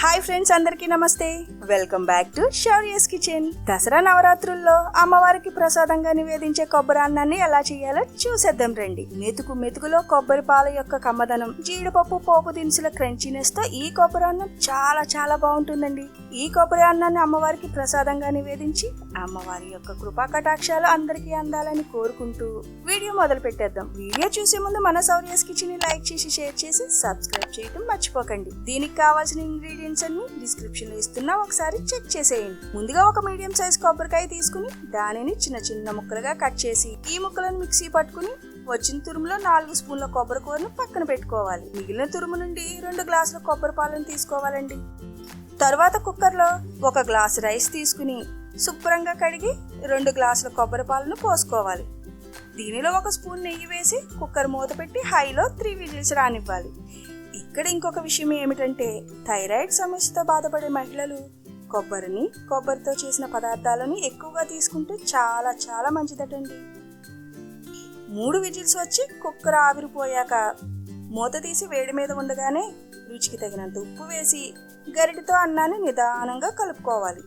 Hi friends అందరికీ నమస్తే. Welcome back to Shaurya's kitchen. Dussehra నవరాత్రుల్లో అమ్మవారికి ప్రసాదంగా నివేదించే కొబ్బరి అన్నాన్ని ఎలా చేయాలో చూసేద్దాం రండి. మెతుకు మెతుకులో కొబ్బరి పాల యొక్క కమ్మదనం జీడిపప్పు పోపు దినుసుల క్రంచినెస్తో ఈ కొబ్బరి అన్నం చాలా చాలా బాగుంటుందండి. ఈ కొబ్బరి అన్నాన్ని అమ్మవారికి ప్రసాదంగా నివేదించి అమ్మవారి యొక్క కృపా కటాక్షాలు అందరికీ అందాలని కోరుకుంటూ వీడియో మొదలు పెట్టేద్దాం. వీడియో చూసే ముందు మన సౌర్యస్ కిచెన్ని లైక్ చేసి షేర్ చేసి సబ్స్క్రైబ్ చేయడం మర్చిపోకండి. దీనికి కావాల్సిన ఇంగ్రీడియంట్స్ అన్ని డిస్క్రిప్షన్లో ఇస్తున్నా ఒకసారి చెక్ చేసేయండి. ముందుగా ఒక మీడియం సైజ్ కొబ్బరికాయ తీసుకుని దానిని చిన్న చిన్న ముక్కలుగా కట్ చేసి ఈ ముక్కలను మిక్సీ పట్టుకుని వచ్చిన తురుములో నాలుగు స్పూన్ల కొబ్బరి కూరను పక్కన పెట్టుకోవాలి. మిగిలిన తురుము నుండి రెండు గ్లాసుల కొబ్బరి పాలను తీసుకోవాలండి. తర్వాత కుక్కర్లో ఒక గ్లాసు రైస్ తీసుకుని శుభ్రంగా కడిగి రెండు గ్లాసుల కొబ్బరి పాలను పోసుకోవాలి. దీనిలో ఒక స్పూన్ నెయ్యి వేసి కుక్కర్ మూత పెట్టి హైలో త్రీ విజిల్స్ రానివ్వాలి. ఇక్కడ ఇంకొక విషయం ఏమిటంటే థైరాయిడ్ సమస్యతో బాధపడే మహిళలు కొబ్బరిని కొబ్బరితో చేసిన పదార్థాలను ఎక్కువగా తీసుకుంటే చాలా చాలా మంచిదటండి. మూడు విజిల్స్ వచ్చి కుక్కర్ ఆవిరిపోయాక మూత తీసి వేడి మీద ఉండగానే రుచికి తగినంత ఉప్పు వేసి గరిటతో అన్నాన్ని నిదానంగా కలుపుకోవాలి.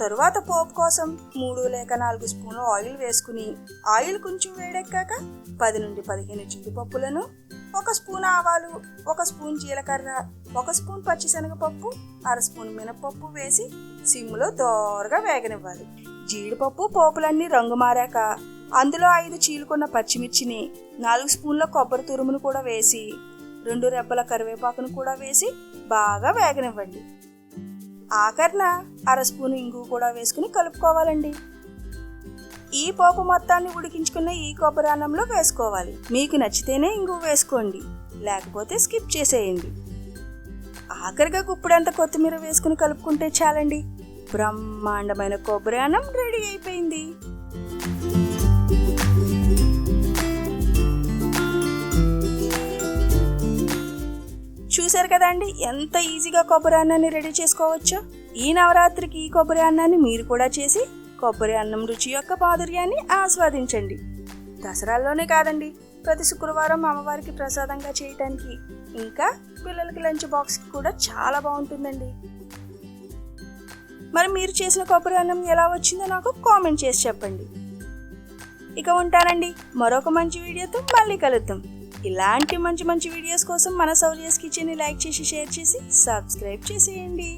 తరువాత పోపు కోసం మూడు లేక నాలుగు స్పూన్లు ఆయిల్ వేసుకుని ఆయిల్ కొంచెం వేడెక్కాక పది నుండి పదిహేను జీడిపప్పులను ఒక స్పూన్ ఆవాలు ఒక స్పూన్ జీలకర్ర ఒక స్పూన్ పచ్చిశనగపప్పు అర స్పూన్ మినపప్పు వేసి సిమ్లో దోరగా వేగనివ్వాలి. జీడిపప్పు పోపులన్నీ రంగు మారాక అందులో ఐదు చీలుకున్న పచ్చిమిర్చిని నాలుగు స్పూన్ల కొబ్బరి తురుమును కూడా వేసి రెండు రెబ్బల కరివేపాకును కూడా వేసి బాగా వేగనివ్వండి. ఆఖర్న అర స్పూన్ ఇంగు కూడా వేసుకుని కలుపుకోవాలండి. ఈ పోపు మొత్తాన్ని ఉడికించుకున్న ఈ కొబ్బరాన్నంలో వేసుకోవాలి. మీకు నచ్చితేనే ఇంగు వేసుకోండి. లేకపోతే స్కిప్ చేసేయండి. ఆఖరిగా గుప్పుడంత కొత్తిమీర వేసుకుని కలుపుకుంటే చాలండి. బ్రహ్మాండమైన కొబ్బరి అన్నం రెడీ అయిపోయింది. చూశారు కదండి? ఎంత ఈజీగా కొబ్బరి అన్నాన్ని రెడీ చేసుకోవచ్చో. ఈ నవరాత్రికి ఈ కొబ్బరి అన్నాన్ని మీరు కూడా చేసి కొబ్బరి అన్నం రుచి యొక్క మాధుర్యాన్ని ఆస్వాదించండి. దసరాల్లోనే కాదండి ప్రతి శుక్రవారం అమ్మవారికి ప్రసాదంగా చేయటానికి ఇంకా పిల్లలకి లంచ్ బాక్స్కి కూడా చాలా బాగుంటుందండి. మరి మీరు చేసిన కొబ్బరి అన్నం ఎలా వచ్చిందో నాకు కామెంట్ చేసి చెప్పండి. ఇక ఉంటానండి మరొక మంచి వీడియోతో మళ్ళీ కలుద్దాం. ఇలాంటి మంచి మంచి వీడియోస్ కోసం మన సౌర్యస్ కిచెన్ని లైక్ చేసి షేర్ చేసి సబ్స్క్రైబ్ చేసేయండి.